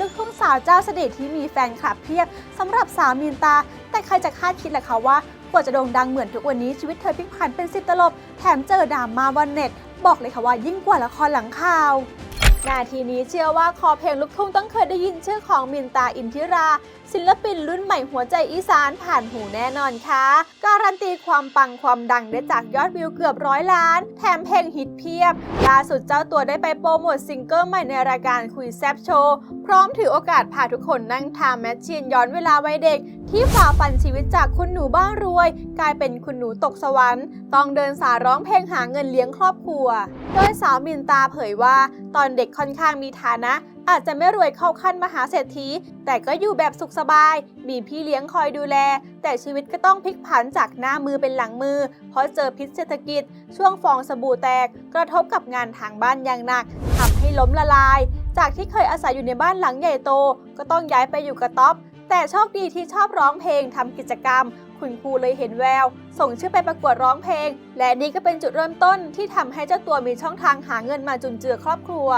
ลูกคุณสาวเจ้าเสน่ห์ที่มีแฟนคลับเพียบสำหรับสาวมีนตา แต่ใครจะคาดคิดล่ะคะว่า กว่าจะโด่งดังเหมือนทุกวันนี้ชีวิตเธอพลิกผันเป็นสิบตลบ แถมเจอดราม่าวันเน็ต บอกเลยค่ะว่ายิ่งกว่าละครหลังข่าวนาทีนี้เชื่อว่าคอเพลงลูกทุ่งต้องเคยได้ยินชื่อของมินตาอินทิราศิลปินรุ่นใหม่หัวใจอีสานผ่านหูแน่นอนค่ะ การันตีความปังความดังได้จากยอดวิวเกือบร้อยล้าน แถมเพลงฮิตเพียบ ล่าสุดเจ้าตัวได้ไปโปรโมทซิงเกิลใหม่ในรายการคุยแซบโชว์ พร้อมถือโอกาสพาทุกคนนั่งทำแมชชีนย้อนเวลาวัยเด็ก ที่ฝ่าฟันชีวิตจากคุณหนูบ้านรวย กลายเป็นคุณหนูตกสวรรค์ต้องเดินสายร้องเพลงหาเงินเลี้ยงครอบครัว โดยสาวมินตาเผยว่า ตอนเด็กค่อนข้างมีฐานะ อาจจะไม่รวยเข้าขั้นมหาเศรษฐี แต่ก็อยู่แบบสุขสบาย มีพี่เลี้ยงคอยดูแล แต่ชีวิตก็ต้องพลิกผันจากหน้ามือเป็นหลังมือ เพราะเจอพิษเศรษฐกิจ ช่วงฟองสบู่แตก กระทบกับงานทางบ้านอย่างหนักทำให้ล้มละลาย จากที่เคยอาศัยอยู่ในบ้านหลังใหญ่โต ก็ต้องย้ายไปอยู่กับต๊อป แต่โชคดีที่ชอบร้องเพลงทำกิจกรรมคุณครูเลยเห็นแวว ส่งชื่อไปประกวดร้องเพลง และนี่ก็เป็นจุดเริ่มต้นที่ทำให้เจ้าตัวมีช่องทางหาเงินมาจุนเจือครอบครัว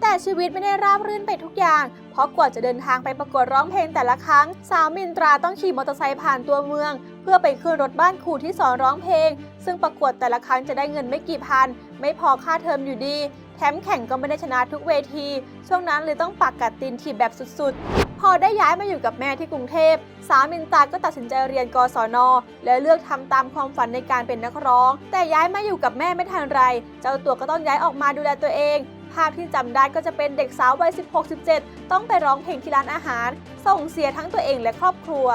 แต่ชีวิตไม่ได้ราบรื่นไปทุกอย่าง เพราะกว่าจะเดินทางไปประกวดร้องเพลงแต่ละครั้ง สาวมินตราต้องขี่มอเตอร์ไซค์ผ่านตัวเมือง เพื่อไปขึ้นรถบ้านครูที่สอนร้องเพลง ซึ่งประกวดแต่ละครั้งจะได้เงินไม่กี่พัน ไม่พอค่าเทอมอยู่ดี แถมแข่งก็ไม่ได้ชนะทุกเวที ช่วงนั้นเลยต้องปักกัดตีนถีบแบบสุดๆ พอได้ย้ายมาอยู่กับแม่ที่กรุงเทพ สาวมินตาก็ตัดสินใจเรียนกศน และเลือกทำตามความฝันในการเป็นนักร้อง แต่ย้ายมาอยู่กับแม่ไม่ทันไร เจ้าตัวก็ต้องย้ายออกมาดูแลตัวเอง ภาพที่จำได้ก็จะเป็นเด็กสาววัย 16-17 ต้องไปร้องเพลงที่ร้านอาหาร ส่งเสียทั้งตัวเองและครอบครัว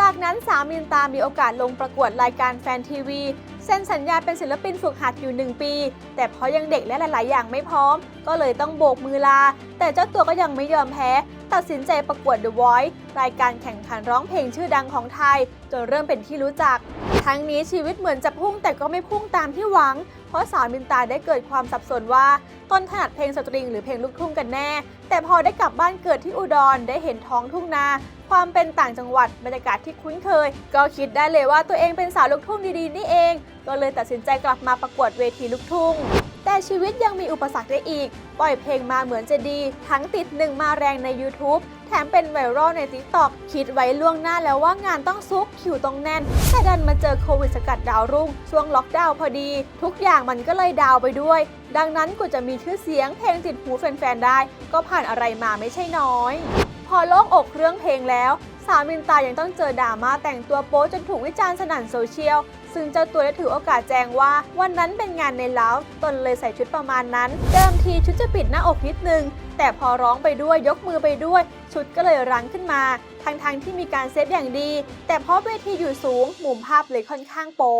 จากนั้นสาวมินตามีโอกาสลงประกวดรายการแฟนทีวีเซ็นสัญญาเป็นศิลปินฝึกหัดอยู่ 1 ปี แต่เพราะยังเด็กและหลาย ๆ อย่างไม่พร้อม ก็เลยต้องโบกมือลา แต่เจ้าตัวก็ยังไม่ยอมแพ้ ตัดสินใจประกวด The Voice รายการแข่งขันร้องเพลงชื่อดังของไทย จนเริ่มเป็นที่รู้จัก ทั้งนี้ชีวิตเหมือนจะพุ่งแต่ก็ไม่พุ่งตามที่หวัง เพราะสาวมินตาได้เกิดความสับสนว่าต้นถนัดเพลงสตริงหรือเพลงลูกทุ่งกันแน่ แต่พอได้กลับบ้านเกิดที่อุดรได้เห็นท้องทุ่งนา ความเป็นต่างจังหวัดบรรยากาศที่คุ้นเคย ก็คิดได้เลยว่าตัวเองเป็นสาวลูกทุ่งดีๆนี่เอง ก็เลยตัดสินใจกลับมาประกวดเวทีลูกทุ่ง แต่ชีวิตยังมีอุปสรรคได้อีก ปล่อยเพลงมาเหมือนจะดี ทั้งติดหนึ่งมาแรงใน YouTube แถมเป็นไวรัลใน TikTok คิดไว้ล่วงหน้าแล้วว่างานต้องซุกคิวต้องแน่น แต่ดันมาเจอโควิดสกัดดาวรุ่ง ช่วงล็อกดาวน์พอดี ทุกอย่างมันก็เลยดาวไปด้วย ดังนั้นกว่าจะมีชื่อเสียงเพลงติดหูแฟนๆได้ ก็ผ่านอะไรมาไม่ใช่น้อย พอโล่งอกเรื่องเพลงแล้ว สาวมินตายังต้องเจอดราม่าแต่งตัวโป๊จนถูกวิจารณ์สนั่นโซเชียล ซึ่งเจ้าตัวได้ถือโอกาสแจ้งว่าวันนั้นเป็นงานในล้าวตนเลยใส่ชุดประมาณนั้น เดิมทีชุดจะปิดหน้าอกนิดนึง แต่พอร้องไปด้วยยกมือไปด้วย ชุดก็เลยรั้งขึ้นมาทั้งๆทที่มีการเซฟอย่างดี แต่เพราะเวทีอยู่สูงมุมภาพเลยค่อนข้างโป๊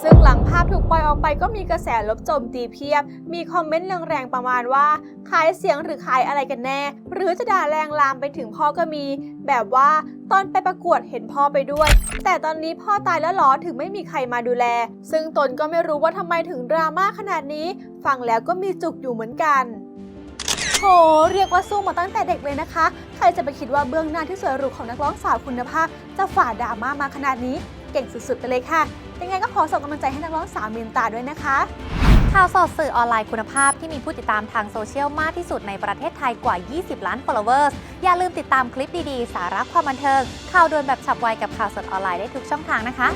ซึ่งหลังภาพถูกปล่อยออกไปก็มีกระแสลบโจมตีเพียบ มีคอมเมนต์แรงๆประมาณว่า ขายเสียงหรือขายอะไรกันแน่ หรือจะด่าแรงลามไปถึงพ่อก็มี แบบว่าตอนไปประกวดเห็นพ่อไปด้วย แต่ตอนนี้พ่อตายแล้วหรอถึงไม่มีใครมาดูแล ซึ่งตนก็ไม่รู้ว่าทำไมถึงดราม่าขนาดนี้ ฟังแล้วก็มีจุกอยู่เหมือนกันโหเรียกว่าสู้มาตั้งแต่เด็กเลยนะคะ ใครจะไปคิดว่าเบื้องหน้าที่สวยหรูของนักร้องสาวคุณภาพ จะฝ่าดราม่ามาขนาดนี้ เก่งสุดๆ ไปเลยค่ะ ยังไงก็ขอส่งกำลังใจให้นักร้องสาวมินตาด้วยนะคะ ข่าวสดสื่อออนไลน์คุณภาพที่มีผู้ติดตามทางโซเชียลมากที่สุดในประเทศไทยกว่า 20 ล้าน followers อย่าลืมติดตามคลิปดีๆ สาระความบันเทิง ข่าวด่วนแบบฉับไวกับข่าวสดออนไลน์ได้ทุกช่องทางนะคะ